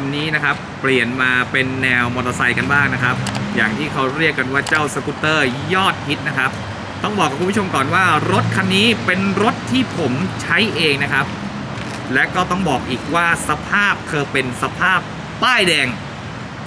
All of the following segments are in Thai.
วันนี้นะครับ เปลี่ยนมาเป็นแนวมอเตอร์ไซค์กันบ้างนะครับ อย่างที่เขาเรียกกันว่าเจ้าสกูตเตอร์ยอดฮิตนะครับ ต้องบอกกับคุณผู้ชมก่อนว่ารถคันนี้เป็นรถที่ผมใช้เองนะครับ และก็ต้องบอกอีกว่าสภาพเธอเป็นสภาพป้ายแดง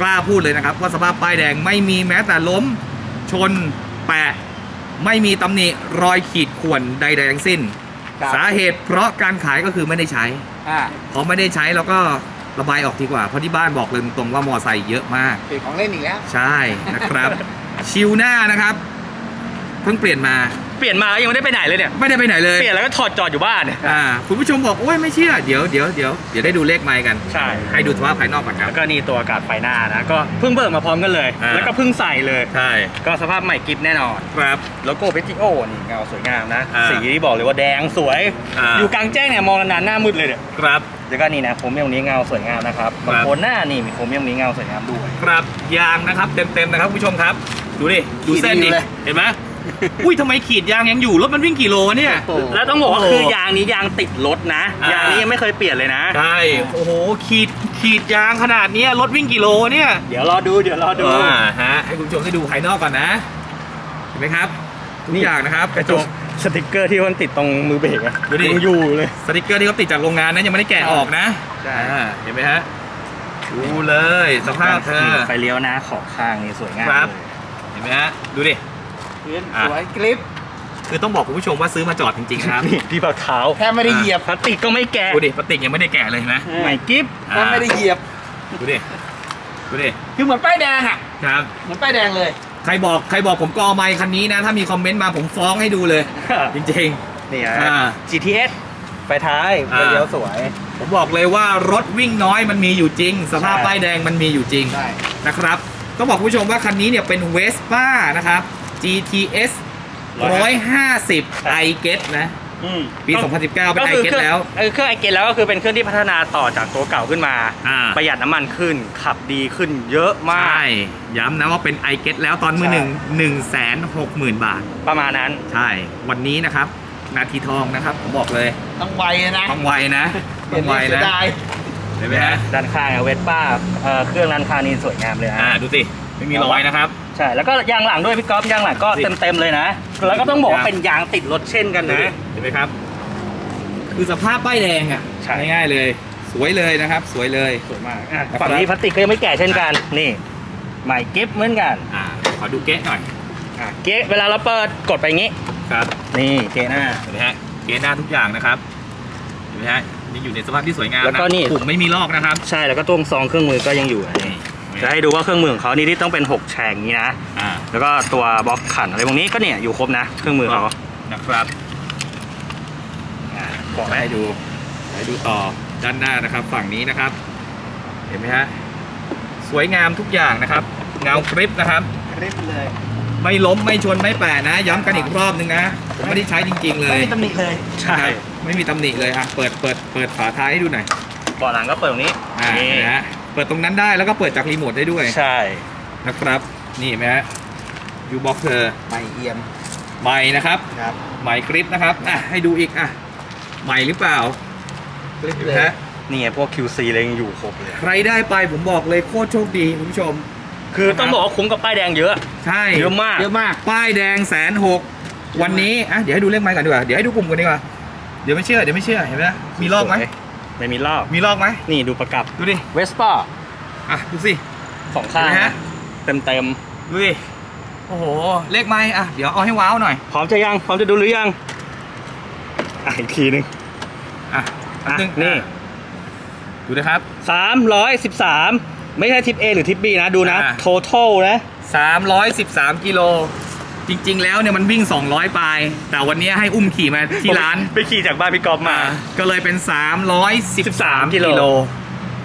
กล้าพูดเลยนะครับ ว่าสภาพป้ายแดงไม่มีแม้แต่ล้มชนแปะไม่มีตำหนิรอยขีดข่วนใดๆทั้งสิ้น ครับ สาเหตุเพราะการขายก็คือไม่ได้ใช้ อ่า พอไม่ได้ใช้เราก็ ระบายออกดีกว่า เพราะที่บ้านบอกเลยตรงๆว่ามอไซค์เยอะมาก เปลี่ยนของเล่นอีกแล้ว ใช่นะครับ ชิวหน้านะครับ เพิ่งเปลี่ยนมาเปลี่ยนมาแล้วยังไม่ได้ไปไหนเลยเนี่ย ไม่ได้ไปไหนเลย เปลี่ยนแล้วก็ถอดจอดอยู่บ้านเนี่ย อ่าคุณผู้ชมบอกโอ้ยไม่เชื่อเดี๋ยวเดี๋ยวเดี๋ยวเดี๋ยวได้ดูเลขไมค์กันใช่ ให้ดูสภาพภายนอกก่อนครับ แล้วก็นี่ตัวอากาศไฟหน้านะ ก็เพิ่งเบิกมาพร้อมกันเลย อ่า แล้วก็เพิ่งใส่เลย ใช่ก็สภาพใหม่กิฟแน่นอน ครับ โลโก้เพติโอนี่เงาสวยงามนะ อ่าสีที่บอกเลยว่าแดงสวย อ่า อยู่กลางแจ้งเนี่ยมองนานๆหน้ามืดเลยเนี่ย ครับ แล้วก็นี่นะโครเมียมนี้เงาสวยงามนะครับครับบางคนหน้านี่มีโครเมียมนี้เงาสวยงามด้วย ครับยางนะครับเต็มๆนะครับคุณผู้ชมครับ ดูดิดูเส้นขีดดิอยู่เลยเห็นไหมอุ้ยทำไมขีดยางยังอยู่รถมันวิ่งกี่โลวะเนี่ยโอ้โหแล้วต้องบอกว่าโอ้โหคือยางนี้ยางติดรถนะอ่ายยางนี้ยังไม่เคยเปลี่ยนเลยนะใช่โอ้โหขีดขีดยางขนาดเนี้ยรถวิ่งกี่โลเนี่ย เดี๋ยวรอดูเดี๋ยวรอดูอ่าฮะให้คุณผู้ชมได้ดูภายนอกก่อนนะเห็นไหมครับทุกอย่างนะครับกระจก สติกเกอร์ที่มันติดตรงมือเบรกอะดูดิ ยังอยู่เลย สติกเกอร์ที่เขาติดจากโรงงานนะยังไม่ได้แกะออกนะใช่ อ่าเห็นไหมฮะดูเลยสภาพเธอ ไฟเลี้ยวนะขอบข้างนี่สวยงามครับเลยเห็นไหมฮะดูดิ พื้นอะ สวยกริปคือต้องบอกคุณผู้ชมว่าซื้อมาจอดจริงๆครับนี่ที่แบบเท้าแทบไม่ได้เหยียบพลาสติกก็ไม่แกะดูดิพลาสติกยังไม่ได้แกะเลยเห็นไหมใหม่กิฟต์แทบไม่ได้เหยียบ ดูดิดูดิคือเหมือนป้ายแดงอะ ครับ เหมือนป้ายแดงเลย ใครบอกใครบอกผมก็เอาไมค์คันนี้นะ ถ้ามีคอมเมนต์มาผมฟ้องให้ดูเลย จริงนี่อ่าฮะ GTS ไฟท้ายไฟอ่า เลี้ยวสวยๆผมบอกเลยว่ารถวิ่งน้อยมันมีอยู่จริง สภาพใช่ ป้ายแดงมันมีอยู่จริงใช่นะครับต้องบอกคุณผู้ชมว่าคันนี้เนี่ยเป็น Vespa นะครับ GTS 150 i g e t นะ อืมปี 2019 เป็นก็ i คือ g e t ครื่องแล้ว เออเครื่องไอเกตแล้วก็คือเป็นเครื่องที่พัฒนาต่อจากตัวเก่าขึ้นมา อ่า ประหยัดน้ำมันขึ้น ขับดีขึ้นเยอะมากใช่ย้ำนะว่าเป็น i g e t แล้วตอนมือหนึ่งหนึ่งแสนหกหมื่นบาท ประมาณนั้น ใช่ วันนี้นะครับ นาทีทองนะครับ ผมบอกเลย ต้องไวนะต้องไวนะ ต้องไวเสีนะยดายเห็นไหมฮะด้านข้างเวสป้าเครื่องด้านข้างนี่สวยงามเลยอ่า ฮะดูสิ ไม่มีรอยนะครับ ใช่แล้วก็ยางหลังด้วยพี่ก๊อฟยางหลังก็สิเต็มๆเลยนะ แล้วก็ต้องบอกครัว่าบเป็นยางติดรถเช่นกันดูนะดิเห็นไหมครับ คือสภาพป้ายแดงอะใช่ ง่ายๆเลย สวยเลยนะครับ สวยเลยสวยมากอะนะครับฝั่งนี้พลาสติกก็ยังไม่แก่เช่นกันนี่ใหม่กิฟต์เหมือนกันอ่าขอดูเก๊ะหน่อยอะเก๊ะเวลาเราเปิดกดไปอย่างงี้ ครับนี่เก๊ะหน้า เห็นไหมฮะเก๊ะหน้าทุกอย่างนะครับเห็นไหมฮะนี่อยู่ในสภาพที่สวยงามแล้วนะก็นี่ ปุ่มไม่มีลอกนะครับ ใช่แล้วก็ตรงซองเครื่องมือก็ยังอยู่อันนี้นี่ จะให้ดูว่าเครื่องมือของเขานี่ที่ต้องเป็น6แฉกอย่างนี้นะ อ่าแล้วก็ตัวบล็อกขันอะไรพวกนี้ก็เนี่ยอยู่ครบนะ เครื่องมือเขานะครับอ่าบอกให้ดูให้ดูต่อด้านหน้านะครับ ฝั่งนี้นะครับ เห็นไหมฮะสวยงามทุกอย่างนะครับ เงากริปนะครับกริปเลย ไม่ล้มไม่ชนไม่แปะนะ ย้ำกันอีกรอบนึงนะผมไม่ได้ใช้จริง ๆ เลไม่ยมีตำหนิเลยใช่ครับไม่มีตำหนิเลยอะเปิดเปิดเปิดฝาท้ายให้ดูหน่อยเบาะหลังก็เปิดตรงนี้อ่านี่นะฮะ เปิดตรงนั้นได้แล้วก็เปิดจากรีโมทได้ด้วยใช่นะครับ นี่เห็นไหมฮะยูบ็อกเธอไม่เอี่ยมใหม่นะครับครับใหม่กริปนะครับอะให้ดูอีกอะใหม่หรือเปล่ากริปเห็นเลไหมยฮะนี่ไงพวก QC เลยยังอยู่ครบเลยใครได้ไปผมบอกเลยโคตรโชคดีคุณผู้ชม คือต้องบอกว่าคุ้มกับป้ายแดงเยอะใช่เยอะมากเยอะมากป้ายแดงแสนหกวันนี้อะเดี๋ยวให้ดูเลขไม้ก่อนดีกว่าเดี๋ยวให้ดูปุ่มกันดีกว่าเดี๋ยวไม่เชื่อเดี๋ยวไม่เชื่อเห็นไหมมีลอกไหม ไม่มีลอกมีลอกไหมนี่ดูประกับดูดิเวสป้าอะดูสิสองข้างเห็นไหมฮะเต็มเต็มดูดิโอ้โหเลขไม้อะเดี๋ยวเอาให้ว้าวหน่อยๆพร้อมจะยังพร้อมจะดูหรือยังอะอีกทีหนึงอะอะแป๊บนึงนี่อะดูนะครับสามร้อยสิบสามไม่ใช่ทิป A หรือทิป B นะดูนะอ่า total นะ313กิโล จริง ๆ แล้วเนี่ยมันวิ่ง 200ปลายแต่วันนี้ให้อุ้มขี่มาที่ร้านไปขี่จากบ้านพี่กอฟมา ก็เลยเป็น 313 กิกิโลโล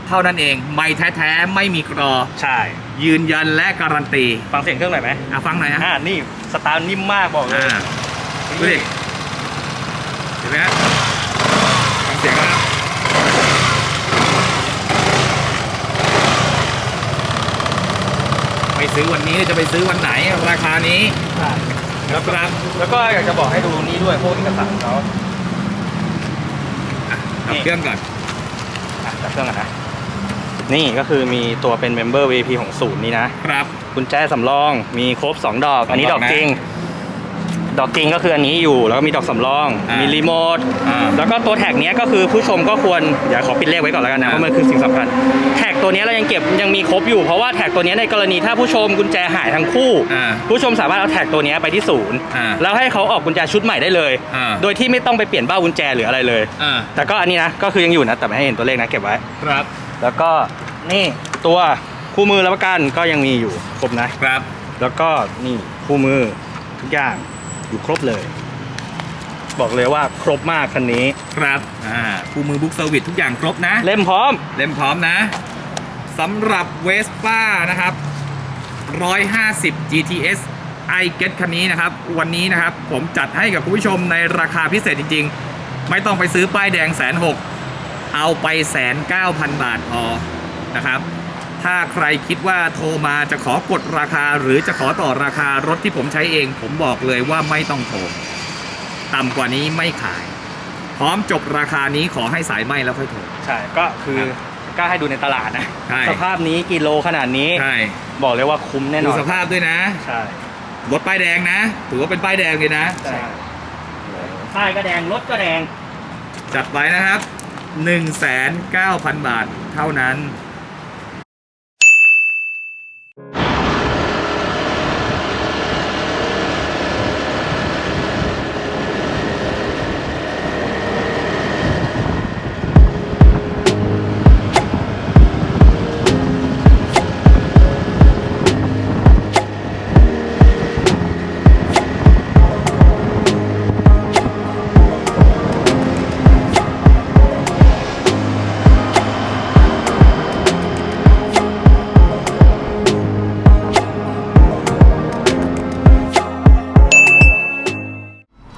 เท่านั้นเอง ไม่แท้ ๆ ไม่มีกรอ ใช่ ยืนยันและการันตี ฟังเสียงเครื่องหน่อยไหมอะฟังหน่อยฮะอ่านี่สตาร์ทนิ่มมากบอกเลยอ่าดูดิเห็นไหมฮะฟังเสียงนะครับไม่ ซื้อวันนี้จะไปซื้อวันไหนราคานี้ใช่แล้วครับแล้วก็อยากจะบอกให้ดูนี่ด้วยพวกเอกสารเขาอะดับเครื่องก่อนอะจับเครื่องกันนะนี่ก็คือมีตัวเป็นเมมเบอร์ VIP ของศูนย์นี่นะครับกุญแจสำรองมีครบ 2 ดอก อันนี้สดอองกดอกนะจริง ดอกจริงก็คืออันนี้อยู่ แล้วก็มีดอกสำรอง อ่ามีมีรีโมท อ่าแล้วก็ตัวแท็กเนี้ยก็คือผู้ชมก็ควรอย่าขอปิดเลขไว้ก่อนแล้วกันนะ อ่า เพราะมันคือสิ่งสำคัญ แท็กตัวเนี้ยเรายังเก็บยังมีครบอยู่ เพราะว่าแท็กตัวเนี้ยในกรณีถ้าผู้ชมกุญแจหายทั้งคู่ อ่า ผู้ชมสามารถเอาแท็กตัวเนี้ยไปที่ศูนย์ อ่าแล้วให้เขาออกกุญแจชุดใหม่ได้เลย อ่า โดยที่ไม่ต้องไปเปลี่ยนเบ้ากุญแจหรืออะไรเลย อ่าแต่ก็อันนี้นะ ก็คือยังอยู่นะ แต่ไม่ให้เห็นตัวเลขนะเก็บไว้ ครับแล้วก็นี่ตัวคู่มือรับประกันก็ยังมีอยู่ครบนะ ครับ แล้วก็นี่คู่มือทุกอย่าง อยู่ครบเลย บอกเลยว่าครบมากคันนี้ ครับอ่าคู่มือบุ๊กเซอร์วิสทุกอย่างครบนะ เล่มพร้อม เล่มพร้อมนะสำหรับเวสป้านะครับ 150 GTS i get คันนี้นะครับ วันนี้นะครับผมจัดให้กับคุณผู้ชมในราคาพิเศษจริง ๆ ไม่ต้องไปซื้อป้ายแดงแสนหกเอาไปแสนเก้าพันบาทพอนะครับ ถ้าใครคิดว่าโทรมาจะขอกดราคาหรือจะขอต่อราคารถที่ผมใช้เอง ผมบอกเลยว่าไม่ต้องโทรต่ำกว่านี้ไม่ขาย พร้อมจบราคานี้ขอให้สายไหมแล้วค่อยโทร ใช่ก็คือครับกล้าให้ดูในตลาดนะใช่ สภาพนี้กิโลขนาดนี้ ใช่บอกเลยว่าคุ้มแน่นดูอนสภาพด้วยนะใช่รถป้ายแดงนะ ถือว่าเป็นป้ายแดงเลยนะ ใช่ป้ายก็แดงรถก็แดงจัดไว้นะครับ 1,900,000 บาทเท่านั้น